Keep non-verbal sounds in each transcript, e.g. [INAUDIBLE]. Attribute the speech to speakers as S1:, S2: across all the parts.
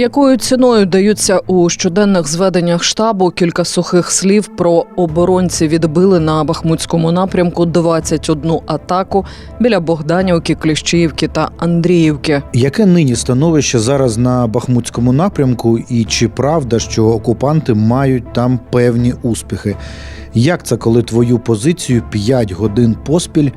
S1: Якою ціною даються у щоденних зведеннях штабу кілька сухих слів про оборонці відбили на Бахмутському напрямку 21 атаку біля Богданівки, Кліщіївки та Андріївки.
S2: Яке нині становище зараз на Бахмутському напрямку, і чи правда, що окупанти мають там певні успіхи? Як це, коли твою позицію 5 годин поспіль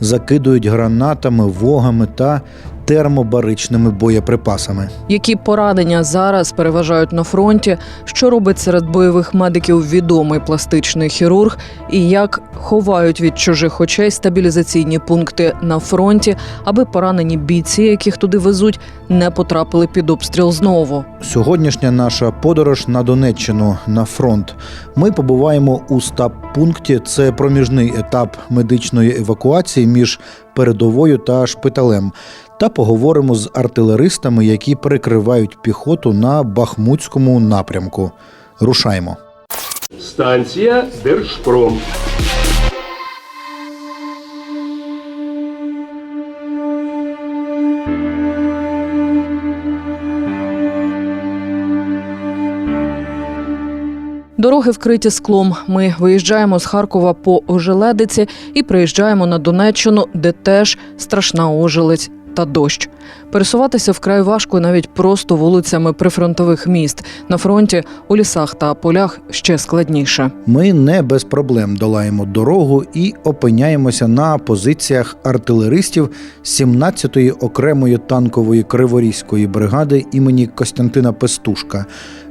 S2: закидують гранатами, вогами та термобаричними боєприпасами?
S1: Які поранення зараз переважають на фронті, що робить серед бойових медиків відомий пластичний хірург, і як ховають від чужих очей стабілізаційні пункти на фронті, аби поранені бійці, яких туди везуть, не потрапили під обстріл знову.
S2: Сьогоднішня наша подорож на Донеччину на фронт. Ми побуваємо у стаб-пункті. Це проміжний етап медичної евакуації між передовою та шпиталем. Та поговоримо з артилеристами, які перекривають піхоту на Бахмутському напрямку. Рушаємо.
S3: Станція Держпром.
S1: Дороги вкриті склом. Ми виїжджаємо з Харкова по Ожеледиці і приїжджаємо на Донеччину, де теж страшна ожеледь та дощ. Пересуватися вкрай важко навіть просто вулицями прифронтових міст. На фронті у лісах та полях ще складніше.
S2: Ми не без проблем долаємо дорогу і опиняємося на позиціях артилеристів 17-ї окремої танкової криворізької бригади імені Костянтина Пестушка.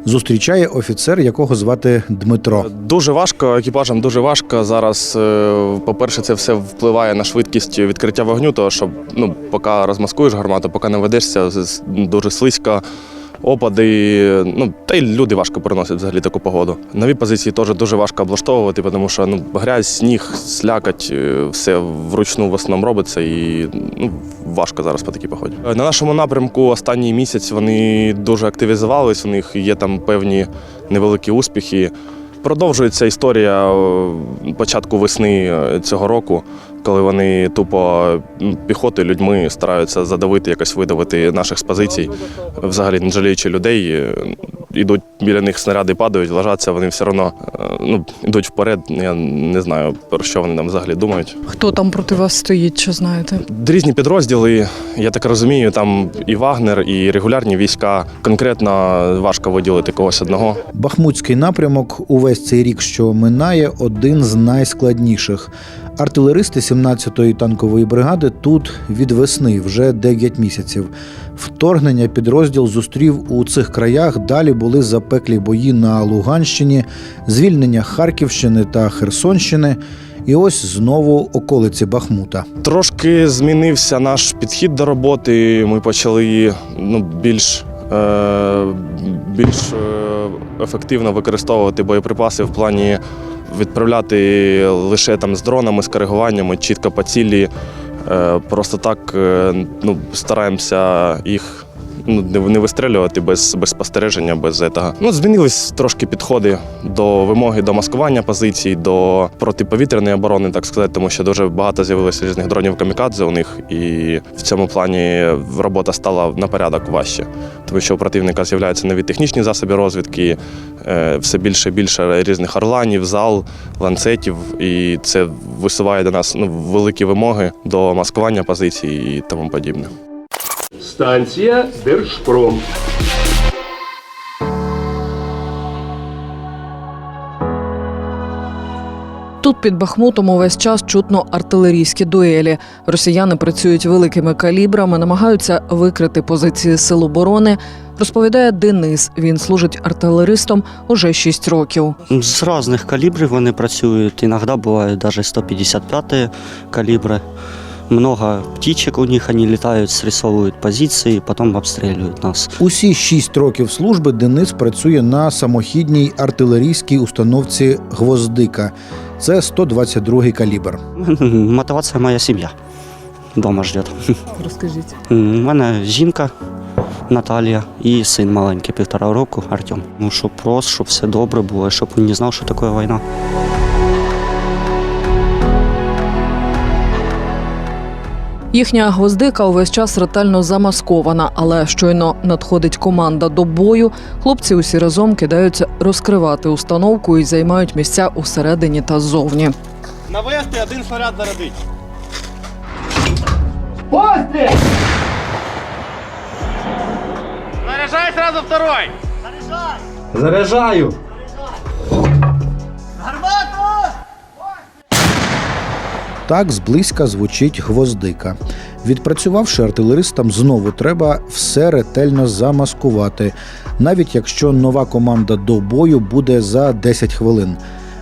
S2: Зустрічає офіцер, якого звати Дмитро.
S4: Дуже важко, екіпажам дуже важко. Зараз, е, по-перше, це все впливає на швидкість відкриття вогню, тому що ну, поки розмаскуєш гармату, поки не ведешся, дуже слизько. Опади, ну та й люди важко переносять взагалі таку погоду. Нові позиції теж дуже важко облаштовувати, тому що ну грязь, сніг, слякать, е, все вручну в основному робиться і ну важко зараз по такій погоді. Е, На нашому напрямку останній місяць вони дуже активізувались. У них є там певні невеликі успіхи. Продовжується історія е, початку весни цього року, коли вони тупо піхотою, людьми стараються задавити, якось видавити наших з позицій, взагалі не жаліючи людей. е, Ідуть біля них снаряди падають, лежаться, вони все одно е, ну, йдуть вперед. Я не знаю, про що вони там взагалі думають.
S1: Хто там проти вас стоїть? Що знаєте?
S4: Різні підрозділи, я так розумію, там і Вагнер, і регулярні війська. Конкретно важко виділити когось одного.
S2: Бахмутський напрямок увесь цей рік, що минає, один з найскладніших. Артилеристи 17-ї танкової бригади тут від весни вже 9 місяців. Вторгнення підрозділ зустрів у цих краях. Далі були запеклі бої на Луганщині, звільнення Харківщини та Херсонщини. І ось знову околиці Бахмута.
S4: Трошки змінився наш підхід до роботи. Ми почали ну, більш, е, більш е, ефективно використовувати боєприпаси в плані відправляти лише там з дронами, з коригуваннями, чітко по цілі. Е, просто так е, ну, стараємося їх ну, не, вистрілювати без, без спостереження, без цього. Ну, змінились трошки підходи до вимоги до маскування позицій, до протиповітряної оборони, так сказати, тому що дуже багато з'явилося різних дронів камікадзе у них, і в цьому плані робота стала на порядок важче, тому що у противника з'являються нові технічні засоби розвідки, е, все більше і більше різних орланів, зал, ланцетів, і це висуває до нас ну, великі вимоги до маскування позицій і тому подібне.
S3: Станція Держпром.
S1: Тут під Бахмутом увесь час чутно артилерійські дуелі. Росіяни працюють великими калібрами, намагаються викрити позиції сил оборони. Розповідає Денис. Він служить артилеристом уже 6 років.
S5: З різних калібрів вони працюють. Іноді бувають навіть 155 калібри. Много птичек у них, вони літають, срисовують позиції, потім обстрілюють нас.
S2: Усі шість років служби Денис працює на самохідній артилерійській установці Гвоздика. Це 122-й калібр. [LAUGHS]
S5: Мотивація моя сім'я. Дома ждет. [LAUGHS]
S1: Розкажіть.
S5: У мене жінка Наталія і син маленький, півтора року Артем. Ну, щоб просто, щоб все добре було, щоб він не знав, що таке війна.
S1: Їхня гвоздика увесь час ретельно замаскована, але щойно надходить команда до бою. Хлопці усі разом кидаються розкривати установку і займають місця усередині та ззовні.
S4: Навести один снаряд зарядить. Заряжай сразу второй!
S6: Заряджаю!
S2: Так зблизька звучить гвоздика. Відпрацювавши артилеристам, знову треба все ретельно замаскувати, навіть якщо нова команда до бою буде за 10 хвилин.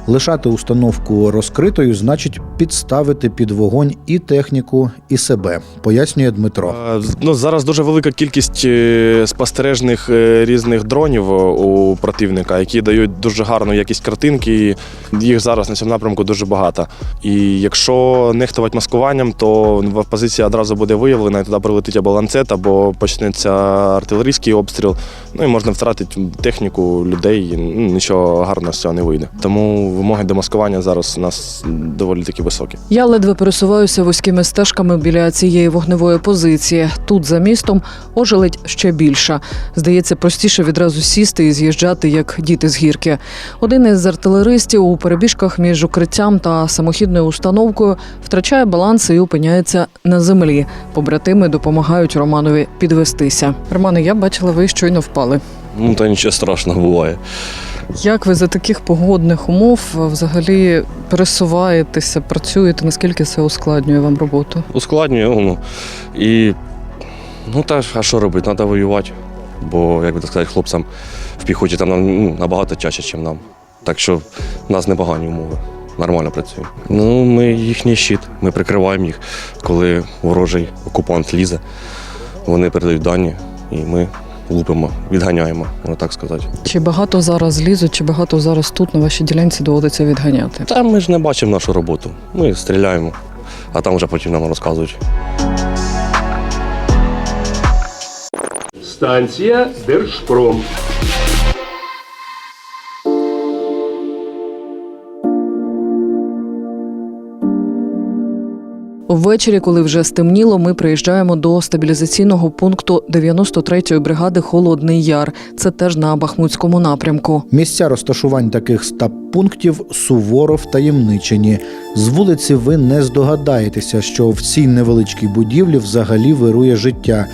S2: Лишати установку розкритою значить підставити під вогонь і техніку, і себе, пояснює Дмитро.
S4: Е, Ну, зараз дуже велика кількість е, спостережних е, різних дронів у противника, які дають дуже гарну якість картинки. Їх зараз на цьому напрямку дуже багато. І якщо нехтувати маскуванням, то позиція одразу буде виявлена, і туди прилетить або ланцет, або почнеться артилерійський обстріл. Ну і можна втратити техніку, людей. ну, Нічого гарного з цього не вийде. Тому вимоги до маскування зараз у нас доволі таки високі.
S1: Я ледве пересуваюся вузькими стежками біля цієї вогневої позиції. Тут за містом ожеледь ще більша. Здається, простіше відразу сісти і з'їжджати, як діти з гірки. Один із артилеристів у перебіжках між укриттям та самохідною установкою втрачає баланс і опиняється на землі. Побратими допомагають Романові підвестися. Романе, я бачила, ви щойно впали.
S7: Ну, та нічого страшного буває.
S1: Як ви за таких погодних умов е, взагалі пересуваєтеся, працюєте? Наскільки це ускладнює вам роботу?
S7: Ускладнює, ну, і ну та ж, а що робити? Треба воювати. Бо, як би так сказати, хлопцям в піхоті там ну, набагато чаще, ніж нам. Так що в нас непогані умови. Нормально працюємо. Ну, ми їхній щит, ми прикриваємо їх, коли ворожий окупант лізе. Вони передають дані, і ми лупимо, відганяємо, можна так сказати.
S1: Чи багато зараз лізуть, чи багато зараз тут на вашій ділянці доводиться відганяти?
S7: Та ми ж не бачимо нашу роботу. Ми стріляємо, а там вже потім нам розказують.
S3: Станція Держпром.
S1: Ввечері, коли вже стемніло, ми приїжджаємо до стабілізаційного пункту 93-ї бригади Холодний Яр. Це теж на Бахмутському напрямку.
S2: Місця розташувань таких стаб-пунктів суворо втаємничені. З вулиці ви не здогадаєтеся, що в цій невеличкій будівлі взагалі вирує життя.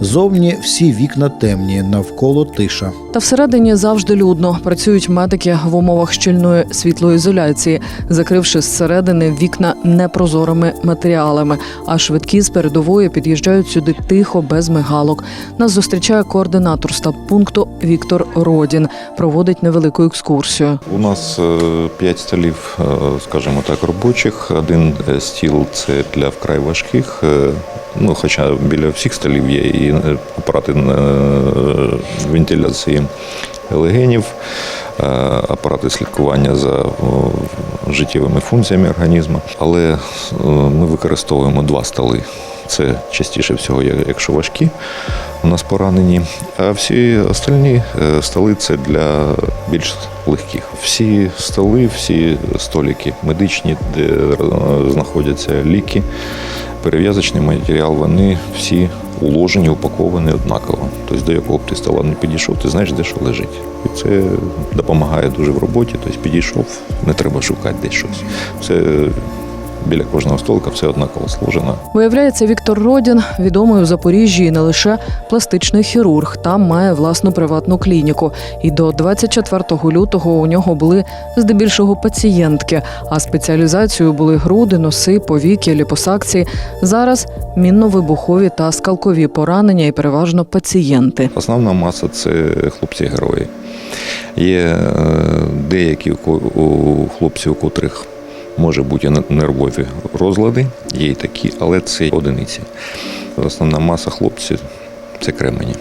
S2: Зовні всі вікна темні, навколо тиша.
S1: Та всередині завжди людно. Працюють медики в умовах щільної світлоізоляції, закривши зсередини вікна непрозорими матеріалами. А швидкі з передової під'їжджають сюди тихо, без мигалок. Нас зустрічає координатор стаб-пункту Віктор Родін. Проводить невелику екскурсію.
S8: У нас е, п'ять столів, е, скажімо так, робочих. Один е, стіл це для вкрай важких. Ну, хоча біля всіх столів є і е, апарати е, вентиляції легенів, е, апарати слідкування за життєвими функціями організму. Але ми використовуємо два столи. Це частіше всього, якщо важкі у нас поранені, а всі остальні столи це для більш легких. Всі столи, всі столики медичні, де знаходяться ліки, перев'язочний матеріал, вони всі уложені, упаковані однаково. Тобто до якого б ти стола не підійшов, ти знаєш, де що лежить. І це допомагає дуже в роботі. Тобто підійшов, не треба шукати десь щось. Все біля кожного столика все однаково сложено.
S1: Виявляється, Віктор Родін відомий у Запоріжжі і не лише пластичний хірург. Там має власну приватну клініку. І до 24 лютого у нього були здебільшого пацієнтки, а спеціалізацією були груди, носи, повіки, ліпосакції. Зараз мінно-вибухові та скалкові поранення і переважно пацієнти.
S8: Основна маса це хлопці-герої. Є е, деякі у хлопців, у котрих може бути нервові розлади, є і такі, але це одиниці. Основна маса хлопців це кремені.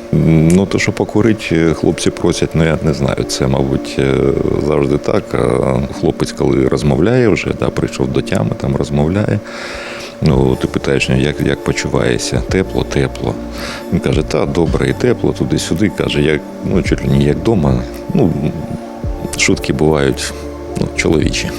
S8: Ну, то, що покурити, хлопці просять, ну я не знаю. Це, мабуть, е, завжди так. Хлопець, коли розмовляє вже, да, прийшов до тями, там розмовляє. Ну, ти питаєш, ну, як, як почуваєшся? Тепло, тепло. Він каже, та добре, і тепло, туди-сюди. Каже, як, ну, чуть ли не як вдома. Ну, шутки бувають ну, чоловічі,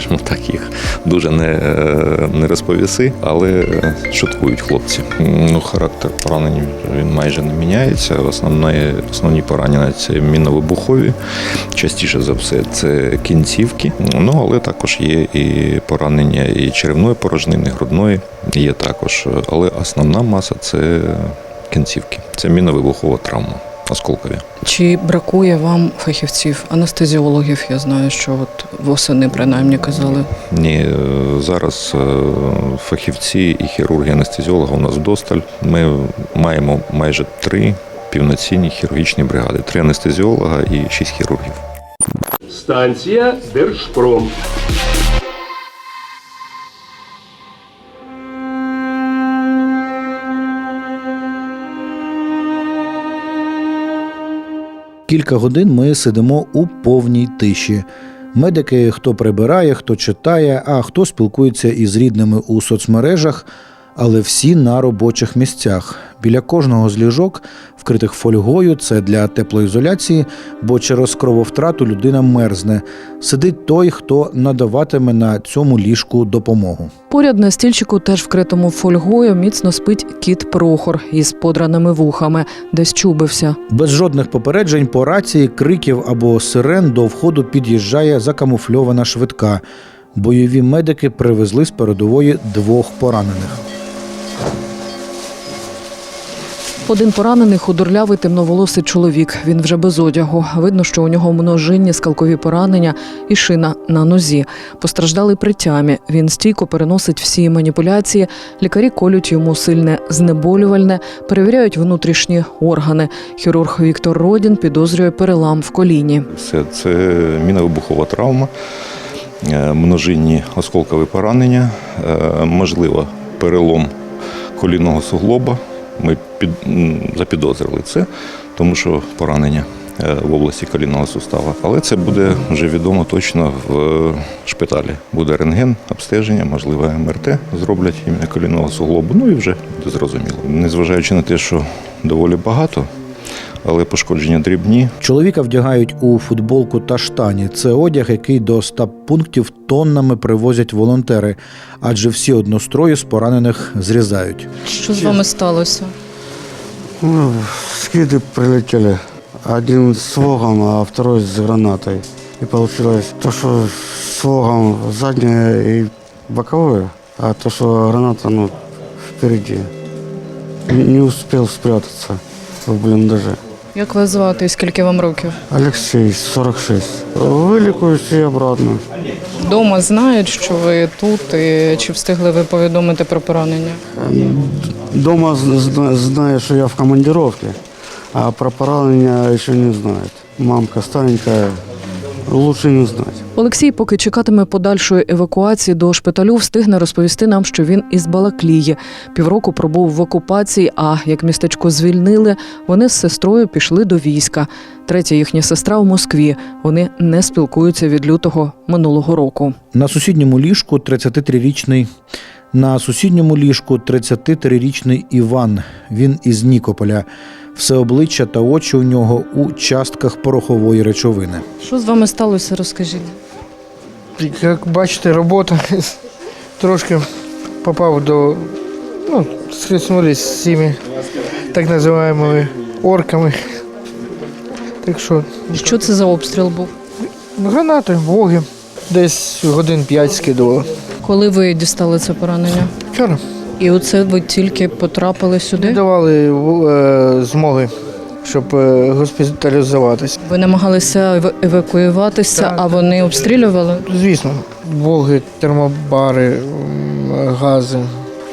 S8: скажімо так, їх дуже не, е, не розповіси, але е, шуткують хлопці. Ну, характер поранень він майже не міняється. Основне, основні поранення це мінно-вибухові. Частіше за все це кінцівки. Ну, але також є і поранення і черевної порожнини, грудної є також. Але основна маса це кінцівки. Це мінно-вибухова травма. Осколкові.
S1: Чи бракує вам фахівців, анестезіологів? Я знаю, що от восени принаймні казали.
S8: Ні, е, зараз е, фахівці і хірурги анестезіологи у нас вдосталь. Ми маємо майже три півноцінні хірургічні бригади: три анестезіолога і шість хірургів.
S3: Станція Держпром.
S2: Кілька годин ми сидимо у повній тиші. Медики хто прибирає, хто читає, а хто спілкується із рідними у соцмережах, але всі на робочих місцях. Біля кожного з ліжок, вкритих фольгою, це для теплоізоляції, бо через крововтрату людина мерзне. Сидить той, хто надаватиме на цьому ліжку допомогу.
S1: Поряд на стільчику, теж вкритому фольгою, міцно спить кіт Прохор із подраними вухами, десь чубився.
S2: Без жодних попереджень по рації, криків або сирен до входу під'їжджає закамуфльована швидка. Бойові медики привезли з передової двох поранених.
S1: Один поранений худорлявий темноволосий чоловік. Він вже без одягу. Видно, що у нього множинні скалкові поранення і шина на нозі. Постраждалий при тямі. Він стійко переносить всі маніпуляції. Лікарі колють йому сильне знеболювальне, перевіряють внутрішні органи. Хірург Віктор Родін підозрює перелам в коліні.
S8: Все це міновибухова травма, е, множинні осколкові поранення, е, можливо, перелом колінного суглоба. Ми запідозрили це, тому що поранення е, в області колінного сустава. Але це буде вже відомо точно в е, шпиталі. Буде рентген, обстеження, можливо, МРТ зроблять ім'я колінного суглобу. Ну і вже буде зрозуміло. Незважаючи на те, що доволі багато, але пошкодження дрібні,
S2: Чоловіка вдягають у футболку та штані. Це одяг, який до стаб пунктів тоннами привозять волонтери, адже всі однострої з поранених зрізають.
S1: Що з вами сталося?
S9: Ну, скиды прилетели. Один с вогом, а второй с гранатой. И получилось то, что с вогом заднее и боковое, а то, что граната, ну, впереди. Не успел спрятаться в блиндаже.
S1: Як вас звати і скільки вам років?
S9: Олексій, 46. Вилікуюся і обратно.
S1: Дома знають, що ви тут, і чи встигли ви повідомити про поранення?
S9: Дома знає, що я в командировці, а про поранення ще не знають. Мамка старенькая, лучше не знать.
S1: Олексій, поки чекатиме подальшої евакуації до шпиталю, встигне розповісти нам, що він із Балаклії. Півроку пробув в окупації. А як містечко звільнили, вони з сестрою пішли до війська. Третя їхня сестра у Москві. Вони не спілкуються від лютого минулого року.
S2: На сусідньому ліжку 33-річний на сусідньому ліжку 33-річний Іван. Він із Нікополя. Все обличчя та очі у нього у частках порохової речовини.
S1: Що з вами сталося? Розкажіть.
S10: Як бачите, робота трошки попав до. Ну, схлеснулись з цими так називаємо орками. Так що
S1: Що це за обстріл був?
S10: гранати, воги. Десь годин 5 скидували.
S1: Коли ви дістали це поранення?
S10: Вчора
S1: І оце ви тільки потрапили
S10: не
S1: сюди?
S10: давали е, змоги, щоб е, госпіталізуватися.
S1: Ви намагалися ев- евакуюватися,
S10: Так.
S1: а вони обстрілювали?
S10: Звісно, волги, термобари, м, гази.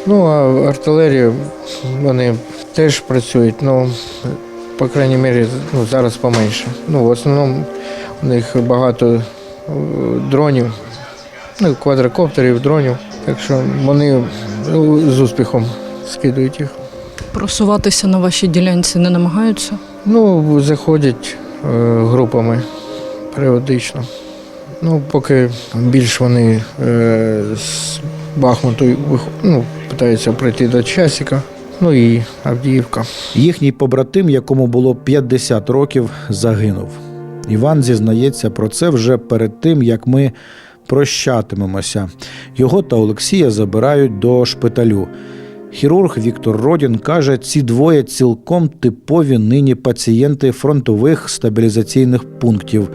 S10: Ну, а артилерія, вони теж працюють, ну, по крайній мірі, ну, зараз поменше. Ну, в основному у них багато е, дронів, ну, квадрокоптерів, дронів. Так що вони ну, з успіхом скидують їх.
S1: Просуватися на вашій ділянці не намагаються?
S10: Ну, заходять е, групами періодично. Ну, поки більш вони е, з Бахмуту ну, питаються прийти до часика, ну і Авдіївка.
S2: Їхній побратим, якому було 50 років, загинув. Іван зізнається про це вже перед тим, як ми прощатимемося. Його та Олексія забирають до шпиталю. Хірург Віктор Родін каже, ці двоє цілком типові нині пацієнти фронтових стабілізаційних пунктів,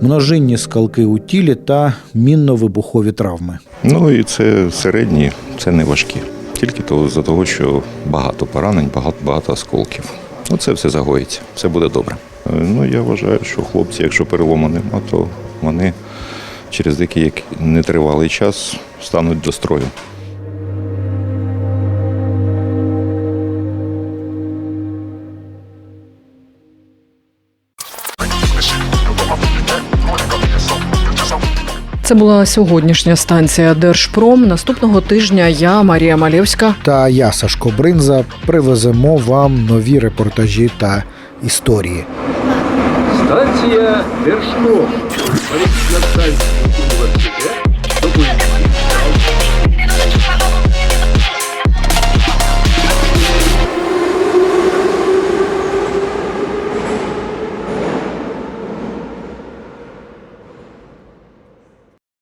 S2: множинні скалки у тілі та мінно-вибухові травми.
S8: Ну і це середні, це не важкі. Тільки то за того, що багато поранень, багато, багато осколків. Ну це все загоїться, все буде добре. Е, Ну я вважаю, що хлопці, якщо перелому нема, то вони через деякий нетривалий час стануть до строю.
S1: Це була сьогоднішня станція Держпром. Наступного тижня я, Марія Малєвська,
S2: Та я, Сашко Бринза, привеземо вам нові репортажі та історії.
S3: Станція Держпром. Політична станція університету.